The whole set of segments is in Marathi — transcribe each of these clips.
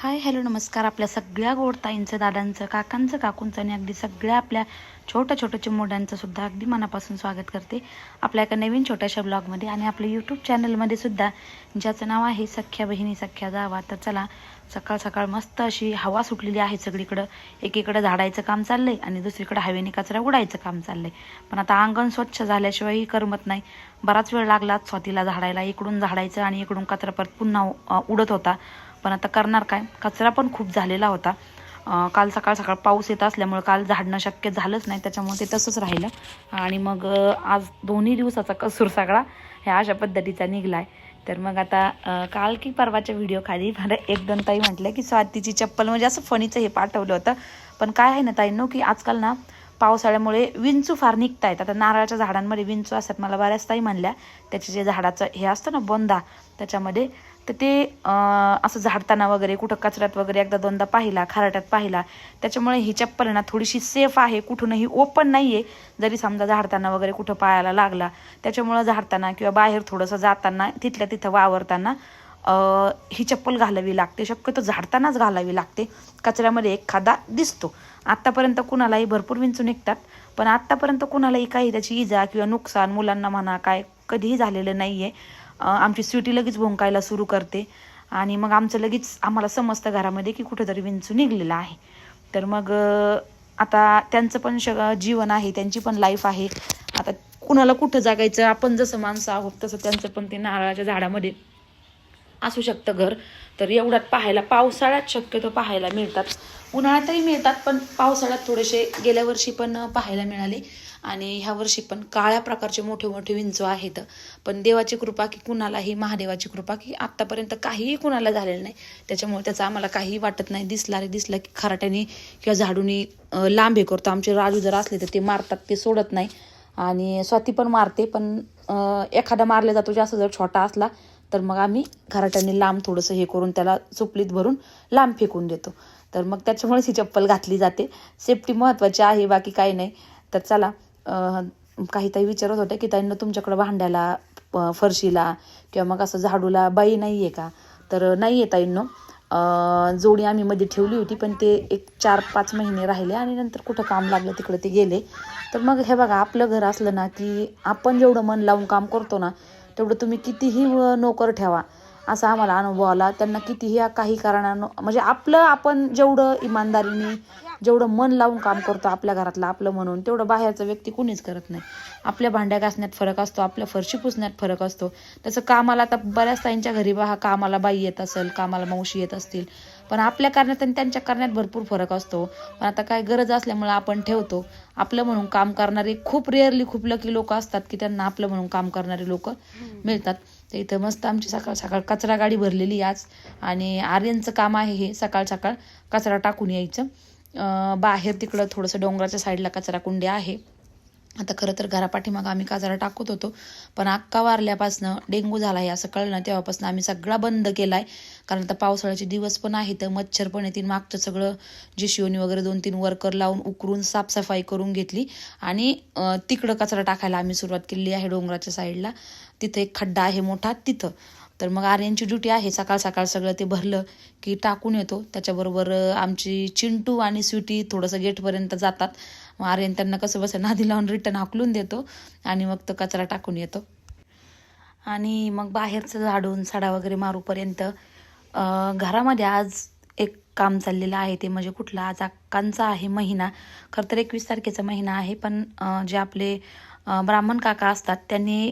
हाय हॅलो नमस्कार. आपल्या सगळ्या गोड ताईंचं दादांचं काकांचं काकूंचं आणि अगदी सगळ्या आपल्या छोट्या छोट्या चिमोड्यांचं सुद्धा अगदी मनापासून स्वागत करते आपल्या एका नवीन छोट्याशा ब्लॉगमध्ये आणि आपल्या यूट्यूब चॅनलमध्ये सुद्धा. ज्याचं नाव आहे सख्या बहिणी सख्या जावा. तर चला सकाळ सकाळ मस्त अशी हवा सुटलेली आहे सगळीकडं. एकीकडं झाडायचं काम चाललंय आणि दुसरीकडं हवेने कचरा उडायचं काम चाललंय. पण आता अंगण स्वच्छ झाल्याशिवायही करमत नाही. बराच वेळ लागला स्वातीला झाडायला. इकडून झाडायचं आणि इकडून कचरा परत पुन्हा उडत होता. पण आता करणार काय? कचरा पण खूप झालेला होता. काल सकाळ सकाळ पाऊस येत असल्यामुळे काल झाडणं शक्य झालंच नाही त्याच्यामुळे ते तसंच राहिलं. आणि मग आज दोन्ही दिवसाचा कसूर सगळा ह्या अशा पद्धतीचा निघलाय. तर मग आता काल की परवाच्या व्हिडिओ खाली मला एक दोन ताई म्हटलं की स्वातीची चप्पल म्हणजे असं फणीचं हे पाठवलं होतं. पण काय आहे ना ताईंनो की आजकाल ना पावसाळ्यामुळे विंचू फार निघत आहेत आता नारळाच्या झाडांमध्ये विंचू असतात. मला बऱ्याच ताई म्हणल्या त्याचे जे झाडाचं हे असतं ना बोंदा त्याच्यामध्ये तर ते असं झाडताना वगैरे कुठं कचऱ्यात वगैरे एकदा दोनदा पाहिला खाराट्यात पाहिला त्याच्यामुळे ही चप्पल ना थोडीशी सेफ आहे. कुठूनही ओपन नाही आहे जरी समजा झाडताना वगैरे कुठं पायाला लागला त्याच्यामुळं झाडताना किंवा बाहेर थोडंसं जाताना तिथल्या तिथं वावरताना ही चप्पल घालावी लागते. शक्यतो झाडतानाच घालावी लागते. कचऱ्यामध्ये एखादा दिसतो. आत्तापर्यंत कुणालाही भरपूर विंचू निघतात पण आत्तापर्यंत कुणालाही काही त्याची इजा किंवा नुकसान मुलांना म्हणा काय कधीही झालेलं नाही आहे आमची स्वीटी लगेच भोंकायला सुरू करते. आणि मग आमचं लगेच आम्हाला समजतं घरामध्ये की कुठेतरी विंचू निघलेला आहे. तर मग आता त्यांचं पण श जीवन आहे त्यांची पण लाईफ आहे. आता कुणाला कुठं जागायचं आपण जसं माणसं आहोत तसं त्यांचं पण ते नारळाच्या झाडामध्ये असू शकतं घर. तर एवढ्यात पाहायला पावसाळ्यात शक्यतो पाहायला मिळतात. उन्हाळ्यातही मिळतात पण पावसाळ्यात थोडेसे गेल्या वर्षी पण पाहायला मिळाले. आणि ह्या वर्षी पण काळ्या प्रकारचे मोठे मोठे विंचू आहेत. पण देवाची कृपा की कुणालाही महादेवाची कृपा की आत्तापर्यंत काहीही कुणाला झालेलं नाही. त्याच्यामुळे त्याचा आम्हाला काहीही वाटत नाही. दिसला रे दिसलं की खराट्याने किंवा झाडूनी लांबे लांब हे करतो. आमचे राजू जर असले तर ते मारतात ते सोडत नाही. आणि स्वाती पण मारते पण एखादा मारला जातो जास्त जर छोटा असला तर मग आम्ही घराट्याने लांब थोडंसं हे करून त्याला चुपलीत भरून लांब फेकून देतो. तर मग त्याच्यामुळेच ही चप्पल घातली जाते. सेफ्टी महत्त्वाची आहे बाकी काही नाही. तर चला काही ताई विचारत होत्या की ताईंना तुमच्याकडं भांड्याला फरशीला किंवा मग असं झाडूला बाई नाही आहे का? तर नाही आहे ताईंनो जोडी आम्ही मध्ये ठेवली होती पण ते एक चार पाच महिने राहिले आणि नंतर कुठं काम लागलं तिकडे ते गेले. तर मग हे बघा आपलं घर असलं ना की आपण जेवढं मन लावून काम करतो ना तेवढं तुम्ही कितीही नोकर ठेवा. असा आम्हाला अनुभव आला. त्यांना कितीही काही कारणानं म्हणजे आपलं आपण जेवढं इमानदारीने जेवढं मन लावून काम करतो आपल्या घरातलं आपलं म्हणून तेवढं बाहेरचं व्यक्ती कुणीच करत नाही. आपल्या भांड्या घासण्यात फरक असतो आपल्या फरशी पुसण्यात फरक असतो. तसं कामाला आता बऱ्याच ताईंच्या घरी बहा कामाला बाई येत असेल कामाला मावशी येत असतील. पण आपल्या करण्यात आणि त्यांच्या करण्यात भरपूर फरक असतो. पण आता काय गरज असल्यामुळे आपण ठेवतो. आपलं म्हणून काम करणारे खूप रेअरली खूप लकी लोक असतात की त्यांना आपलं म्हणून काम करणारे लोक मिळतात. तर इथं मस्त आमची सकाळ सकाळ कचरा गाडी भरलेली आज. आणि आर्यनचं काम आहे हे सकाळ सकाळ कचरा टाकून यायचं. बाहेर तिकडं थोडंसं डोंगराच्या साईडला कचरा कुंडी आहे. आता खरं तर घरापाठीमागं आम्ही कचरा टाकत होतो पण अक्का वारल्यापासनं डेंगू झाला आहे असं कळलं ना तेव्हापासून आम्ही सगळा बंद केला आहे कारण आता पावसाळ्याचे दिवस पण आहेत मच्छर पण येतील. मागचं सगळं जे शिवणी वगैरे दोन तीन वर्कर लावून उकरून साफसफाई करून घेतली. आणि तिकडं कचरा टाकायला आम्ही सुरुवात केली आहे डोंगराच्या साईडला. तिथं एक खड्डा आहे मोठा तिथं. तर मग आर्यनची ड्युटी आहे. सकाळ सकाळ सगळं ते भरलं की टाकून येतो. त्याच्याबरोबर आमची चिंटू आणि स्वीटी थोडंसं गेटपर्यंत जातात. मग आर्यन त्यांना कसं बसं नादी लावून रिटर्न हाकलून देतो आणि मग तो कचरा टाकून येतो. आणि मग बाहेरचं झाडून सडा वगैरे मारूपर्यंत घरामध्ये आज एक काम चाललेलं आहे ते म्हणजे कुठला? आज अक्कांचा आहे महिना. खरं तर एकवीस तारखेचा महिना आहे पण जे आपले ब्राह्मण काका असतात त्यांनी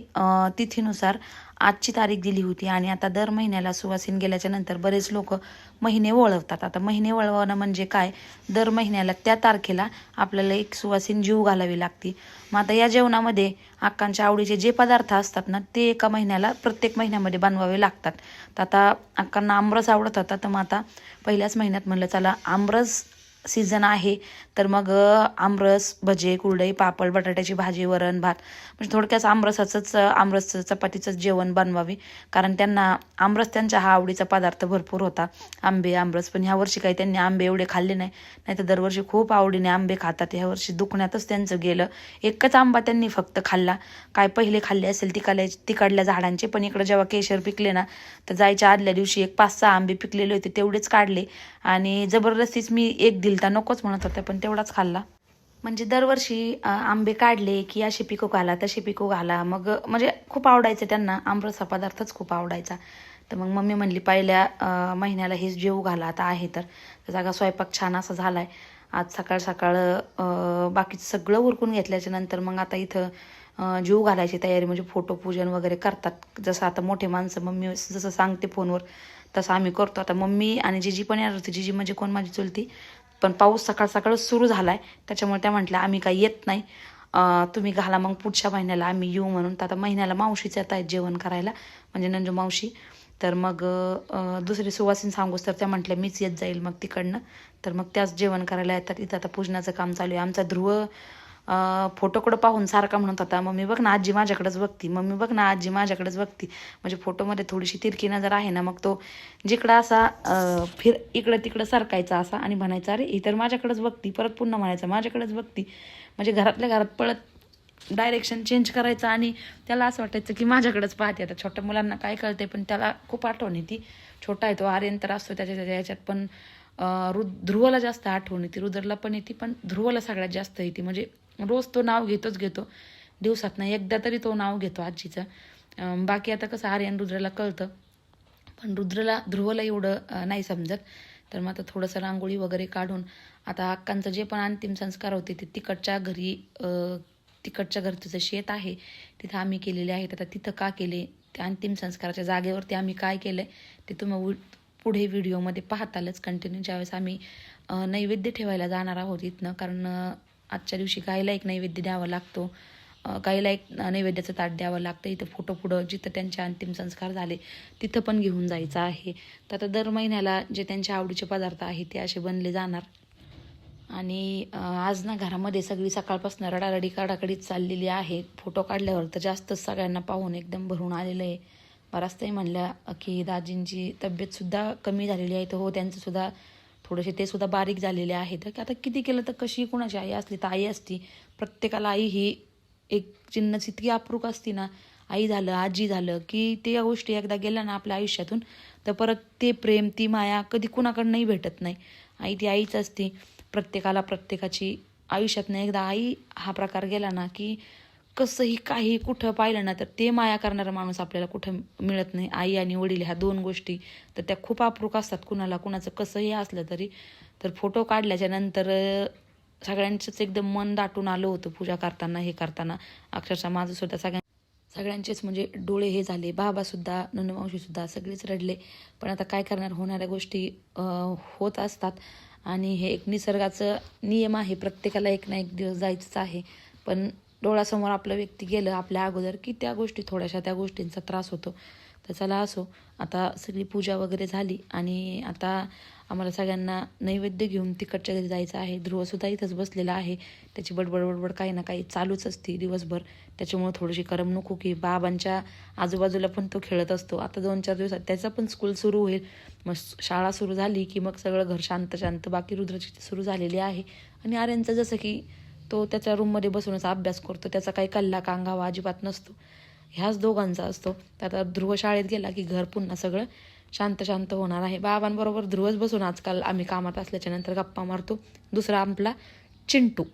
तिथीनुसार आजची तारीख दिली होती आणि आता दर महिन्याला सुवासीन गेल्याच्यानंतर बरेच लोक महिने वळवतात. आता महिने वळवणं म्हणजे काय? दर महिन्याला त्या तारखेला आपल्याला एक सुवासीन जीव घालावी लागते. मग आता या जेवणामध्ये अक्कांच्या आवडीचे जे पदार्थ असतात ना ते एका महिन्याला प्रत्येक महिन्यामध्ये बनवावे लागतात. तर आता अक्कांना आमरस आवडत होता तर मग आता पहिल्याच महिन्यात म्हणलं चला आमरस सीझन आहे तर मग आमरस भजे कुरडई पापड बटाट्याची भाजी वरण भात म्हणजे थोडक्यात आमरसाचंच आमरसचं आमरस चपातीचंच जेवण बनवावे. कारण त्यांना आमरस त्यांच्या हा आवडीचा पदार्थ भरपूर होता. आंबे आमरस पण ह्या वर्षी काही त्यांनी आंबे एवढे खाल्ले नाही. नाहीतर दरवर्षी खूप आवडीने आंबे खातात. ह्या वर्षी दुखण्यातच त्यांचं गेलं. एकच आंबा त्यांनी फक्त खाल्ला. काय पहिले खाल्ले असेल तिकडल्या तिकडल्या झाडांचे पण इकडं जेव्हा केशर पिकले ना तर जायच्या आदल्या दिवशी एक पाच सहा आंबे पिकलेले होते तेवढेच काढले. आणि जबरदस्तीच मी एक दिलता नकोच म्हणत होते पण तेवढाच खाल्ला. म्हणजे दरवर्षी आंबे काढले की अशी पिको घाला तशी पिको घाला. मग म्हणजे खूप आवडायचं त्यांना आमरस पदार्थच खूप आवडायचा. तर मग मम्मी म्हणली पहिल्या महिन्याला हेच जेऊ घाला आता आहे तर. जागा स्वयंपाक छान असा झाला आहे आज सकाळ सकाळ बाकीचं सगळं उरकून घेतल्याच्या नंतर मग आता इथं जेऊ घालायची तयारी. म्हणजे फोटो पूजन वगैरे करतात. जसं आता मोठे माणसं मम्मी जसं सांगते फोनवर तसं आम्ही करतो. आता मम्मी आणि जिजी पण येणार होती. जिजी म्हणजे कोण माझी चुलती? पण पाऊस सकाळ सकाळच सुरू झाला आहे त्याच्यामुळे त्या म्हटल्या आम्ही काही येत नाही. तुम्ही घाला मग पुढच्या महिन्याला. आम्ही येऊ म्हणून. तर आता महिन्याला मावशीच येत आहेत जेवण करायला म्हणजे नंजू मावशी. तर मग दुसरी सुवासीन सांगूस तर त्या म्हटल्या मीच येत जाईल मग तिकडनं. तर मग त्याच जेवण करायला येतात. इथं आता पूजनाचं काम चालू आहे. आमचा ध्रुव फोटोकडं पाहून सारखा म्हणत होता मम्मी बघ ना आजी माझ्याकडेच बघती मम्मी बघ ना आजी माझ्याकडेच बघती. म्हणजे फोटोमध्ये थोडीशी तिरकी नजर आहे ना मग तो जिकडं असा फिर इकडं तिकडं सरकायचा असा आणि म्हणायचा अरे ही तर माझ्याकडेच बघती परत पुन्हा म्हणायचं माझ्याकडेच बघती. म्हणजे घरातल्या घरात पळत डायरेक्शन चेंज करायचं आणि त्याला असं वाटायचं की माझ्याकडेच पाहते. आता छोट्या मुलांना काय कळते पण त्याला खूप आठवण येते छोटा आहे तो आर्यन तर असतो त्याच्या त्याच्या ह्याच्यात पण रुद रु ध्रुवला जास्त आठवण येते रुद्रला पण येते पण ध्रुवला सगळ्यात जास्त येते. म्हणजे रोज तो नाव घेतोच घेतो. दिवसात नाही एकदा तरी तो नाव घेतो आजीचं. बाकी आता कसं आर्यन रुद्रला कळतं. पण रुद्रला ध्रुवला एवढं नाही समजत. तर मग आता थोडंसं रांगोळी वगैरे काढून आता अक्कांचं जे पण अंतिम संस्कार होते ते तिकडच्या घरी तिकडच्या घरचं जे शेत आहे. तिथं आम्ही केलेले आहेत. आता तिथं का केले? त्या अंतिम संस्काराच्या जागेवरती आम्ही काय केलं ते तुम्ही पुढे व्हिडिओमध्ये पाहतालच. कंटिन्यू ज्यावेळेस आम्ही नैवेद्य ठेवायला जाणार आहोत इथनं. कारण आजच्या दिवशी गायला एक नैवेद्य द्यावा लागतो. काहीला एक नैवेद्याचं ताट द्यावं लागतं. इथं फोटो पुढं जिथं त्यांचे अंतिम संस्कार झाले तिथं पण घेऊन जायचं आहे. तर आता दर महिन्याला जे त्यांच्या आवडीचे पदार्थ आहेत ते असे बनले जाणार. आणि आज ना घरामध्ये सगळी सकाळपासून रडारडी काढाकडीच चाललेली आहे. फोटो काढल्यावर तर जास्तच सगळ्यांना पाहून एकदम भरून आलेलं आहे. बराच ताई म्हणल्या की दाजींची तब्येतसुद्धा कमी झालेली आहे. तर हो त्यांचंसुद्धा थोडेसे ते सुद्धा बारीक झालेले आहेत. की आता किती केलं तर कशी कुणाची आई असली तर आई असती? प्रत्येकाला आई ही एक चिन्हच इतकी आपरूक असती ना. आई झालं आजी झालं की ते या गोष्टी एकदा गेल्या ना आपल्या आयुष्यातून तर परत ते प्रेम ती माया कधी कुणाकडनंही भेटत नाही. आई ती आईच असते. प्रत्येकाला प्रत्येकाची आयुष्यातनं एकदा आई हा प्रकार गेला ना की कसंही काही कुठं पाहिलं ना तर ते माया करणारा माणूस आपल्याला कुठं मिळत नाही. आई आणि वडील ह्या दोन गोष्टी तर त्या खूप अप्रूक असतात. कुणाला कुणाचं कसंही असलं तरी. तर फोटो काढल्याच्या नंतर सगळ्यांचंच एकदम मन दाटून आलं होतं पूजा करताना हे करताना. अक्षरशः माझं सुद्धा सगळ्या सगळ्यांचेच म्हणजे डोळे हे झाले. बाबासुद्धा ननमावशीसुद्धा सगळेच रडले. पण आता काय करणार? होणाऱ्या गोष्टी होत असतात. आणि हे एक निसर्गाचं नियम आहे. प्रत्येकाला एक ना एक दिवस जायचंच आहे. पण डोळ्यासमोर आपलं व्यक्ती गेलं आपल्या अगोदर की त्या गोष्टी थोड्याशा त्या गोष्टींचा त्रास होतो. तर चला असो आता सगळी पूजा वगैरे झाली आणि आता आम्हाला सगळ्यांना नैवेद्य घेऊन तिकडच्या घरी जायचं आहे. ध्रुवसुद्धा इथंच बसलेला आहे. त्याची बडबड बडबड काही ना काही चालूच असते दिवसभर. त्याच्यामुळं थोडीशी करमणूक होती की बाबांच्या आजूबाजूला पण तो खेळत असतो. आता दोन चार दिवसात त्याचा पण स्कूल सुरू होईल. मग शाळा सुरू झाली की मग सगळं घर शांत शांत बाकी रुद्राची सुरू झालेली आहे. आणि आर्यांचं जसं की तो त्याच्या रूममध्ये बसूनच अभ्यास करतो. त्याचा काही कल्ला कांगावा अजिबात नसतो. ह्याच दोघांचा असतो. तर आता ध्रुव शाळेत गेला की घर पुन्हा सगळं शांत शांत होणार आहे. बाबांबरोबर ध्रुवच बसून आजकाल आम्ही कामात असल्याच्या नंतर गप्पा मारतो. दुसरा आपला चिंटू.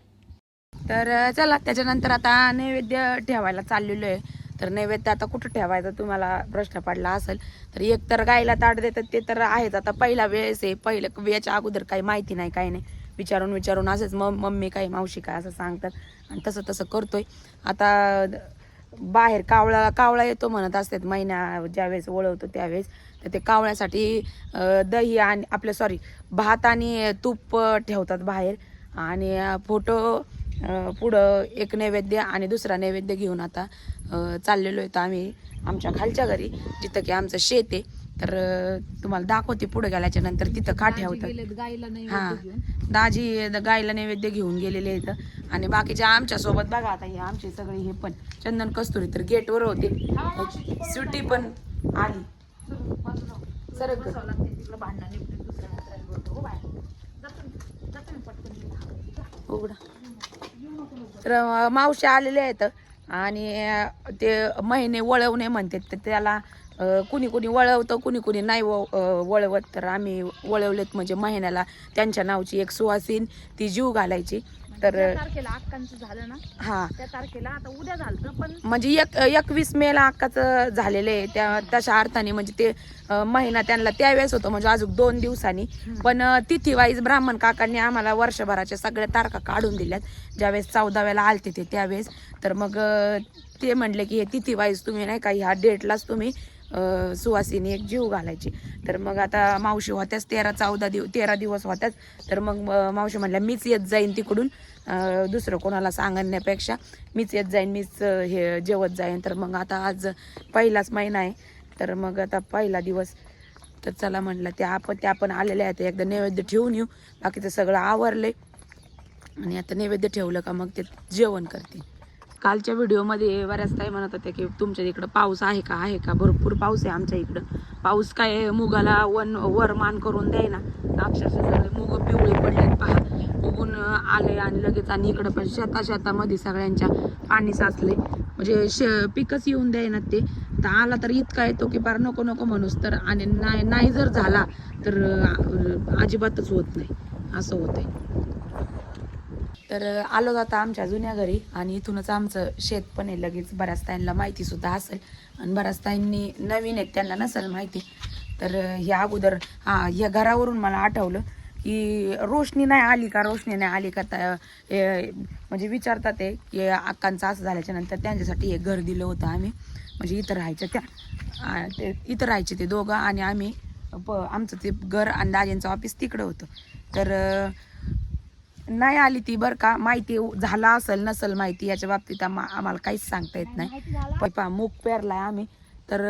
तर चला त्याच्यानंतर आता नैवेद्य ठेवायला चाललेलो आहे. तर नैवेद्य आता कुठं ठेवायचा तुम्हाला प्रश्न पडला असेल तर एक तर गायला ताट देतात ते तर आहेच. आता पहिला वेळेस आहे. पहिलं वेळेच्या अगोदर काही माहिती नाही काही नाही. विचारून विचारून असंच मग मम्मी काय मावशी काय? असं सांगतात. आणि तसं तसं करतोय. आता बाहेर कावळा कावळा येतो म्हणत असतात महिना ज्यावेळेस ओळवतो त्यावेळेस. तर ते कावळ्यासाठी दही आणि आपलं सॉरी भात आणि तूप ठेवतात बाहेर. आणि फोटो पुढं एक नैवेद्य आणि दुसरा नैवेद्य घेऊन आता चाललेलो आहे आम्ही आमच्या खालच्या घरी जिथं की आमचं शेत आहे. तर तुम्हाला दाखवते पुढे गेल्याच्यानंतर तिथं का ठेवतात गेलेत गाईला नाही हा. दाजी गाईला नैवेद्य घेऊन गेलेले आहेत. आणि बाकीच्या आमच्यासोबत बघा आता हे आमचे सगळे हे पण. चंदन कस्तुरी तर गेटवर होते. सुट्टी पण आली. उघडा. तर मावशी आलेले आहेत. आणि ते महिने वळवणे म्हणतात. तर त्याला कुणी कुणी वळवतं कुणी कुणी नाही व- वळवत. तर आम्ही वळवलेत म्हणजे महिन्याला त्यांच्या नावची एक सुवासीन ती जीव घालायची. तर ज्या तारखेला अक्कांचं झालं ना? हा. त्या तारखेला आता उद्या झालं पण म्हणजे एक एकवीस मेला अक्काचं झालेलं आहे. त्या तशा अर्थाने म्हणजे ते महिना त्यांना त्यावेळेस होतं म्हणजे अजून दोन दिवसांनी. पण तिथी वाईज ब्राह्मण काकांनी आम्हाला वर्षभराच्या सगळ्या तारखा काढून दिल्यात. ज्यावेळेस चौदाव्याला आलते ते त्यावेळेस. तर मग ते म्हणले की हे तिथी वाईज तुम्ही नाही का ह्या डेटलाच तुम्ही सुवासिनी एक जीव घालायची. तर मग आता मावशी होत्याच तेरा चौदा दिव तेरा दिवस होत्याच. तर मग मावशी म्हणल्या मीच येत जाईन तिकडून. दुसरं कोणाला सांगण्यापेक्षा मीच येत जाईन मीच हे जेवत जाईन. तर मग आता आज पहिलाच महिना आहे. तर मग आता पहिला दिवस. तर चला म्हणलं त्या आपण त्या पण आलेल्या आहेत एकदा नैवेद्य ठेवून येऊ. बाकीचं सगळं आवरले आणि आता नैवेद्य ठेवलं का मग ते जेवण करते कालच्या व्हिडिओमध्ये बऱ्याच ताई म्हणत होत्या की तुमच्या इकडं पाऊस आहे का? आहे का? भरपूर पाऊस आहे आमच्या इकडं. पाऊस काय मुगाला वन वर मान करून द्याय ना अक्षरशः सगळे मुग पिवळे पडलेत पहा. उगून आले आणि लगेच आणि इकडं पण शेता शेतामध्ये सगळ्यांच्या पाणी साचले म्हणजे शे पिकच येऊन द्याय ना ते. तर आला तर इतका येतो की फार नको नको म्हणूस तर आणि नाही नाही जर झाला तर अजिबातच होत नाही. असं होतंय. तर आलो जाता आमच्या जुन्या घरी आणि इथूनच आमचं शेत पण आहे. लगेच बऱ्याच ताईंना माहिती सुद्धा असेल. आणि बऱ्याच ताईंनी नवीन आहेत त्यांना नसेल माहिती. तर ह्या अगोदर हा ह्या घरावरून मला आठवलं की रोशनी नाही आली का? रोशनी नाही आली का? म्हणजे विचारतात ते की अक्कांचं असं झाल्याच्यानंतर त्यांच्यासाठी एक घर दिलं होतं आम्ही. म्हणजे इथं राहायचं त्या ते इथं राहायचे ते दोघं आणि आम्ही प आमचं ते घर आणि दाजींचं ऑफिस तिकडं होतं. तर नाही आली ती बरं का? माहिती झाला असेल नसेल माहिती याच्या बाबतीत आम्हा- आम्हाला काहीच सांगता येत नाही. पहा मूग पेरलाय आम्ही. तर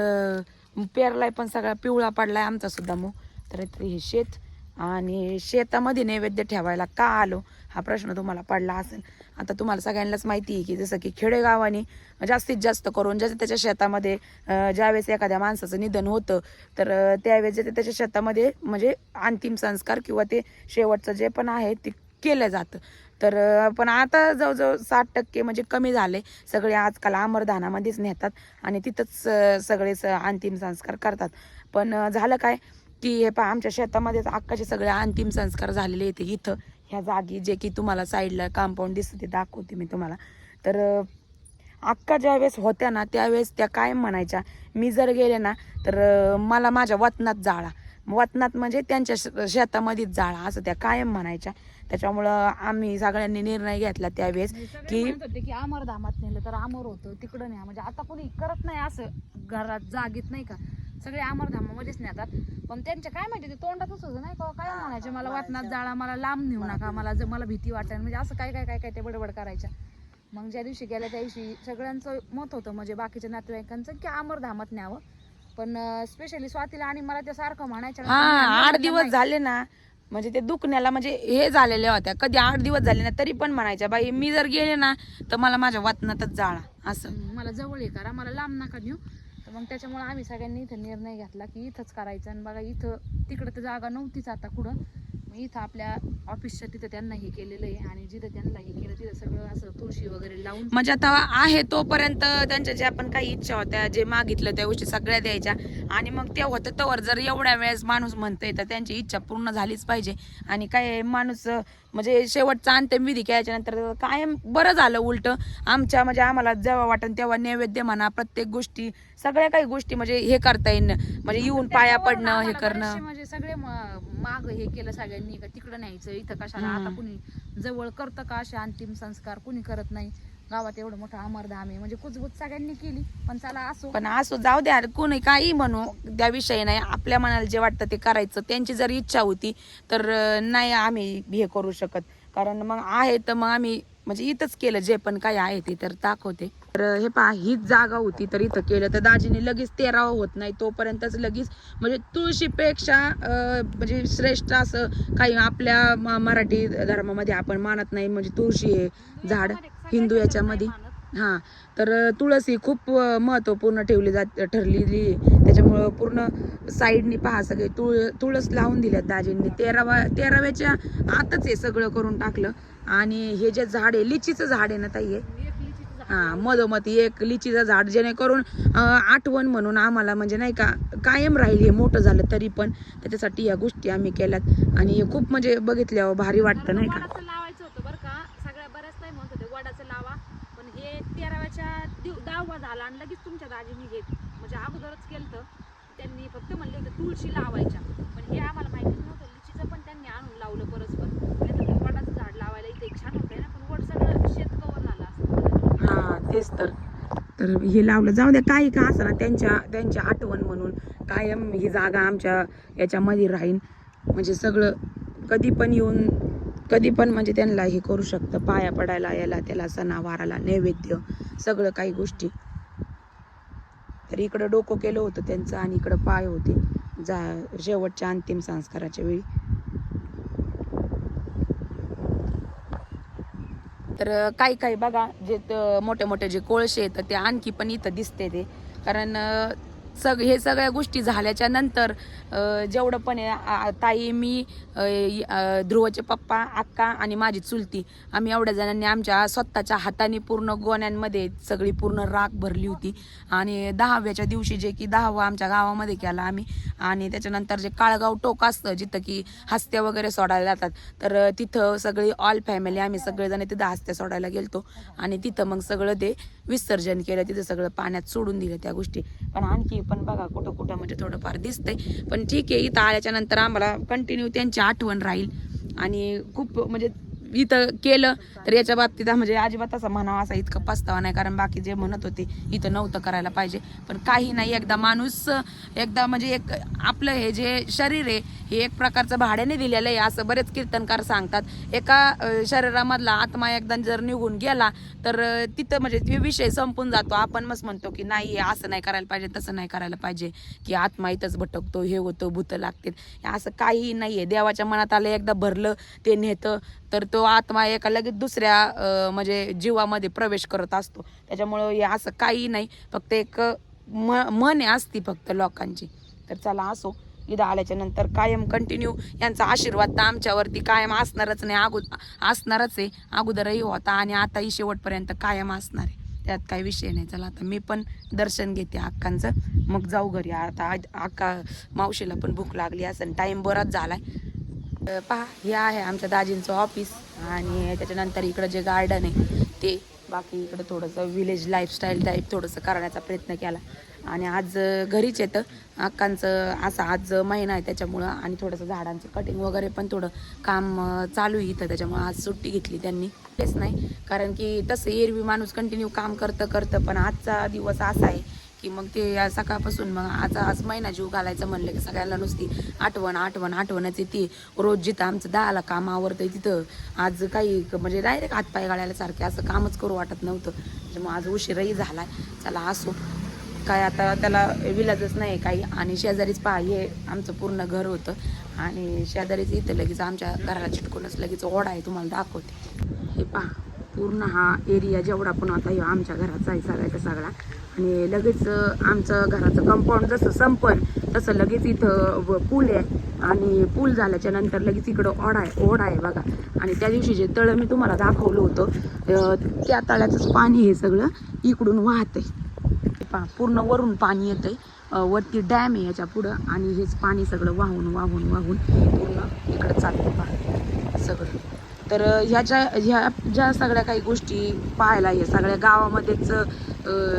पेरलाय पण सगळा पिवळा पडलाय आमचा सुद्धा मूग. तर हे शेत आणि शेतामध्ये नैवेद्य ठेवायला का आलो? हा प्रश्न तुम्हाला पडला असेल. आता तुम्हाला सगळ्यांनाच माहिती आहे की जसं की खेडेगावाने जास्तीत जास्त करून ज्याच्या त्याच्या शेतामध्ये ज्यावेळेस एखाद्या माणसाचं निधन होतं तर त्यावेळेस जे त्याच्या शेतामध्ये म्हणजे अंतिम संस्कार किंवा ते शेवटचं जे पण आहे ते केलं जातं. तर पण आता जवळजवळ साठ टक्के म्हणजे कमी झाले. सगळे आजकाल अमरदानामध्येच नेतात आणि तिथंच सगळे स- अंतिम संस्कार करतात. पण झालं काय की हे पहा आमच्या शेतामध्येच अक्काचे सगळे अंतिम संस्कार झालेले इथे इथं. ह्या जागी जे की तुम्हाला साईडला कंपाऊंड दिसतं ते दाखवते मी तुम्हाला. तर अक्का ज्यावेळेस होत्या ना त्यावेळेस त्या कायम म्हणायच्या मी जर गेले ना तर मला माझ्या वतनात जाळा. वतनात म्हणजे त्यांच्या श- शेतामध्येच जाळा असं त्या कायम म्हणायच्या. त्याच्यामुळं आम्ही सगळ्यांनी निर्णय घेतला त्यावेळेस की म्हणत होते की अमरधामात नेलं तर अमर होतं तिकडं न्या म्हणजे आता कोणी करत नाही असं. घरात जागीत नाही का? सगळे अमरधामामध्येच नेतात. पण त्यांच्या काय माहिती ते तोंडातच होतं नाही का? काय म्हणायचे मला वाटणार जाळा मला लांब नेऊ नका मला ज- मला भीती वाटते. म्हणजे असं काय काय काय काय ते बडबड करायच्या. मग ज्या दिवशी गेल्या त्या दिवशी सगळ्यांचं मत होतं म्हणजे बाकीच्या नातेवाईकांचं की अमरधामात न्यावं. पण स्पेशली स्वातीला आणि मला ते सारखं म्हणायच्या. हा आठ दिवस झाले ना म्हणजे ते दुखण्याला म्हणजे हे झालेल्या होत्या. कधी आठ दिवस झाले ना तरी पण म्हणायच्या बाई मी जर गेले ना तर मला माझ्या वतनातच जाळा. असं. मला जवळ आहे करा मला लांब नका नेऊ. तर मग त्याच्यामुळे आम्ही सगळ्यांनी इथं निर्णय घेतला की इथंच करायचं. आणि बघा इथं तिकडं तर जागा नव्हतीच आता कुठं. मग इथं आपल्या ऑफिसच्या तिथं त्यांना हे केलेलं आहे आणि जिथं त्यांना हे केलं तिथं सगळं असं तुळशी वगैरे लावून म्हणजे आता आहे तोपर्यंत त्यांच्या ज्या पण काही इच्छा होत्या जे मागितलं त्या गोष्टी सगळ्या द्यायच्या. आणि मग ते होतं तवर जर एवढ्या वेळेस माणूस म्हणतंय तर त्यांची इच्छा पूर्ण झालीच पाहिजे. आणि काय माणूस म्हणजे शेवटचा अंतिम विधी केल्याच्यानंतर कायम बरं झालं उलट. आमच्या म्हणजे आम्हाला जेव्हा वाटन तेव्हा नैवेद्य म्हणा प्रत्येक गोष्टी सगळ्या काही गोष्टी म्हणजे हे करता येईन. म्हणजे येऊन पाया पडणं हे करणं. म्हणजे सगळे म- माग हे केलं सगळ्यांनी. का तिकडं न्यायचं इथं कशाला. आता कुणी जवळ करतं का असे अंतिम संस्कार? कुणी करत नाही? गावात एवढं मोठं अमरधाम आहे. म्हणजे कुजबूज सगळ्यांनी केली पण चला असो. पण असो जाऊ द्या कोणी काही म्हणू त्या विषयी नाही. आपल्या मनाला जे वाटतं ते करायचं. त्यांची जर इच्छा होती तर नाही आम्ही हे करू शकत. कारण मग आहे तर मग आम्ही म्हणजे इथंच केलं जे पण काही आहे ते तर दाखवते. तर हे पहा हीच जागा होती तर इथं केलं. तर दाजीने लगेच तेरावा होत नाही तोपर्यंतच लगेच म्हणजे तुळशीपेक्षा म्हणजे श्रेष्ठ असं काही आपल्या मराठी धर्मामध्ये आपण मानत नाही. म्हणजे तुळशी हे झाड हिंदू याच्यामध्ये. हा तर तुळस ही खूप महत्त्वपूर्ण ठेवली जात ठरलेली त्याच्यामुळं पूर्ण साईडनी पहा सगळे तुळ तुळस लावून दिल्यात दाजींनी. तेरावा तेराव्याच्या आतच हे सगळं करून टाकलं. आणि हे जे झाड आहे लिचीचं झाड आहे ना ताई हे? हां मधोमधी एक लिचीचं झाड जेणेकरून आठवण म्हणून आम्हाला म्हणजे नाही का कायम राहील हे मोठं झालं तरी पण. त्याच्यासाठी या गोष्टी आम्ही केल्यात. आणि खूप म्हणजे बघितल्यावर भारी वाटतं नाही का? वडाचं लावायचं होतं बरं का. सगळ्या बऱ्याच टाइम म्हणत होते वडाचं लावा. पण हे तेराव्याच्या दिव- दहावा झाला आणि लगेच तुमच्या दाजीने घेत. म्हणजे अगोदरच केलं त्यांनी फक्त म्हणले होते तुळशी लावायच्या. पण हे आम्हाला माहितीच नव्हतं. लिचीचं पण त्यांनी आणून लावलं परस्पर नाही तर ते वडाचं झाड लावायला इथे एक छान होतंय ना पण वड सगळं शेत कवर झालं असतं हा तेच तर. तर हे लावलं. जाऊ द्या काही का असं ना त्यांच्या त्यांच्या आठवण म्हणून कायम ही जागा आमच्या याच्यामध्ये राहीन. म्हणजे सगळं कधी पण येऊन कधी पण म्हणजे त्यांना हे करू शकतं. पाया पडायला याला त्याला सणावाराला नैवेद्य सगळं काही गोष्टी. तर इकडं डोकं केलं होतं त्यांचं आणि इकडं पाय होते. जा शेवटच्या अंतिम संस्काराच्या वेळी. तर काही काही बघा जे मोठे मोठे जे कोळशे आहेत ते आणखी पण इथं दिसते ते. कारण सग हे सगळ्या गोष्टी झाल्याच्यानंतर जेवढं पण आहे, ताई मी ध्रुवचे पप्पा अक्का आणि माझी चुलती आम्ही एवढ्या जणांनी आमच्या स्वतःच्या हाताने पूर्ण गोण्यांमध्ये सगळी पूर्ण राख भरली होती. आणि दहाव्याच्या दिवशी जे की दहावा आमच्या गावामध्ये केला आम्ही. आणि त्याच्यानंतर जे काळगाव टोक असतं जिथं की हस्त्या वगैरे सोडायला जातात तर तिथं सगळी ऑल फॅमिली आम्ही सगळेजण तिथं हस्त्या सोडायला गेलतो. आणि तिथं मग सगळं ते विसर्जन केलं तिथं सगळं पाण्यात सोडून दिलं त्या गोष्टी. पण आणखी पण बघा कुठं कुठं म्हणजे थोडंफार दिसतंय. पण ठीक आहे इथं आल्याच्यानंतर आम्हाला कंटिन्यू त्यांची आठवण राहील. आणि खूप म्हणजे इथं केलं तर याच्या बाबतीत म्हणजे अजिबात असं म्हणावा असा इतकं पस्तावा नाही. कारण बाकी जे म्हणत होते इथं नव्हतं करायला पाहिजे. पण काही नाही एकदा माणूस एकदा म्हणजे एक आपलं हे जे शरीर आहे हे एक प्रकारचं भाड्याने दिलेलं आहे. असं बरेच कीर्तनकार सांगतात. एका शरीरामधला आत्मा एकदा जर निघून गेला तर तिथं म्हणजे विषय संपून जातो. आपण मस्त म्हणतो की नाही असं नाही करायला पाहिजे तसं नाही करायला पाहिजे. की आत्मा इथंच भटकतो हे होतं भूत लागतील. हे असं काहीही आहे देवाच्या मनात आलं एकदा भरलं ते नेतं. तर तो आत्मा एका लगेच दुसऱ्या म्हणजे जीवामध्ये प्रवेश करत असतो. त्याच्यामुळं हे असं काही नाही. फक्त एक म मन असती फक्त लोकांची. तर चला असो. इथं आल्याच्यानंतर कायम कंटिन्यू यांचा आशीर्वाद तर आमच्यावरती कायम असणारच नाही. अगो असणारच आहे. अगोदरही होता आणि आताही शेवटपर्यंत कायम असणार आहे. त्यात काही विषय नाही. चला आता मी पण दर्शन घेते अक्कांचं. मग जाऊ घरी. आता अक्का मावशीला पण भूक लागली असं टाईम बराच आहे पहा हे आहे आमच्या दाजींचं ऑफिस आणि त्याच्यानंतर इकडं जे गार्डन आहे ते. बाकी इकडं थोडंसं विलेज लाईफस्टाईल टाईप थोडंसं करण्याचा प्रयत्न केला. आणि आज घरीच येतं. अक्कांचं असा आज महिना आहे त्याच्यामुळं आणि थोडंसं झाडांचं कटिंग वगैरे पण थोडं काम चालू आहे इथं. त्याच्यामुळं आज सुट्टी घेतली त्यांनी. तेच नाही कारण की तसं एरवी माणूस कंटिन्यू काम करतं करतं पण आजचा दिवस असा आहे की मग ते सकाळपासून मग आज आज महिना जीव घालायचं म्हणलं की सगळ्यांना नुसती आठवण आठवण आठवणच येते. रोज जिथं आमचं दहाला काम आवरतंय तिथं आज काही म्हणजे डायरेक्ट हातपाय गाळायला सारखे असं कामच करू वाटत नव्हतं. म्हणजे त्याच्यामुळे आज उशीरही झालाय. चला असो. काय आता त्याला विलाजच नाही काही. आणि शेजारीच पहा हे आमचं पूर्ण घर होतं. आणि शेजारीच इथं लगेच आमच्या घराला चिटकूनच लगेच ओढा आहे तुम्हाला दाखवते. हे पहा पूर्ण हा एरिया जेवढा पण आता आमच्या घराचा आहे सगळ्याचा सगळा. आणि लगेच आमचं घराचं कंपाऊंड जसं संपन तसं लगेच इथं पूल आहे. आणि पूल झाल्याच्यानंतर लगेच इकडं ओढा आहे ओढा आहे बघा. आणि त्या दिवशी जे तळं मी तुम्हाला दाखवलं होतं त्या तळ्याचंच पाणी हे सगळं. इकडून वाहत आहे पहा पूर्ण वरून पाणी येतं आहे वरती डॅम आहे याच्या पुढं. आणि हेच पाणी सगळं वाहून वाहून वाहून पूर्ण इकडं चालतं पहा. सगळं. तर ह्या ह्याच्या ह्या ज्या सगळ्या काही गोष्टी पाहायला या सगळ्या गावामध्येच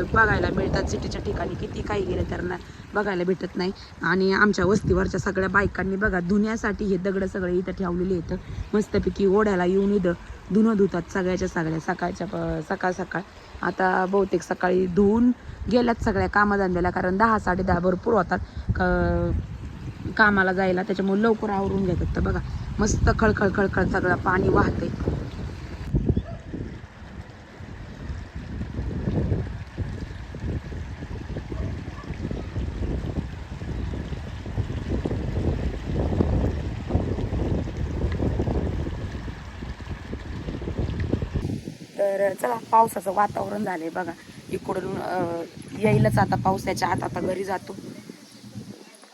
बघायला मिळतात. सिटीच्या ठिकाणी किती काही गेलं तर ना बघायला भेटत नाही. आणि आमच्या वस्तीवरच्या सगळ्या बायकांनी बघा धुण्यासाठी हे दगडं सगळे इथं ठेवलेले आहेत. मस्तपैकी ओढ्याला येऊन इथं धुणं धुतात सगळ्याच्या सगळ्या सकाळच्या प- सकाळ सकाळ. आता बहुतेक सकाळी धुवून गेल्यात सगळ्या कामधंद्याला कारण दहा साडे दहा भरपूर होतात क- कामाला जायला त्याच्यामुळे लवकर आवरून घेतात. तर बघा मस्त खळखळ खळखळ सगळं पाणी वाहते तर चला पावसाचं वातावरण झालंय बघा. इकडून यायलाच आता पावसाच्या आत आता घरी जातो.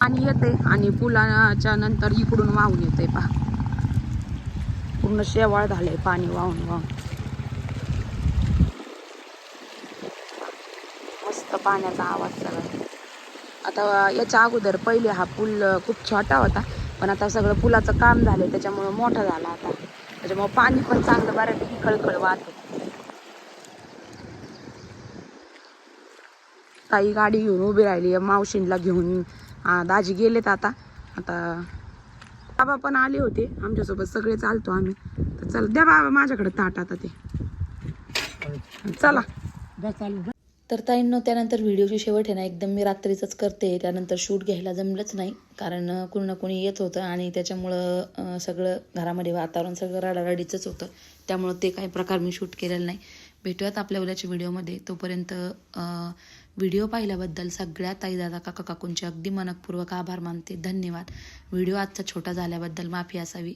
आणि येते आणि पुलाच्या नंतर इकडून वाहून येते पहा. पूर्ण शेवाळ झालंय पाणी वाहून वाहून. मस्त पाण्याचा आवाज सगळा. आता याच्या अगोदर पहिले हा पूल खूप छोटा होता पण आता सगळं पुलाचं काम झालंय त्याच्यामुळं मोठा झाला आता. त्याच्यामुळं पाणी पण चांगलं बऱ्यापैकी खळखळ वाहत ताई गाडी घेऊन उभी राहिली मावशींला घेऊन दाजी गेलेत आता. आता बाबा पण आले होते. आमच्यासोबत सगळे चालतो आम्ही. तर चल द्या बाबा माझ्याकडे ताट आता ते. चला. तर ताईंनो त्यानंतर व्हिडिओची शेवट आहे ना एकदम मी रात्रीचंच करते. त्यानंतर शूट घ्यायला जमलंच नाही कारण कुणी ना कुणी येत होतं आणि त्याच्यामुळं सगळं घरामध्ये वातावरण सगळं रडारडीचंच होतं. त्यामुळं ते काही प्रकार मी शूट केलेलं नाही. भेटूयात आपल्या उद्याच्या व्हिडिओमध्ये. तोपर्यंत व्हिडिओ पाहिल्याबद्दल सगळ्या ताई दादा काका काकूंचे अगदी मनपूर्वक आभार मानते. धन्यवाद. व्हिडिओ आजचा छोटा झाल्याबद्दल माफी असावी.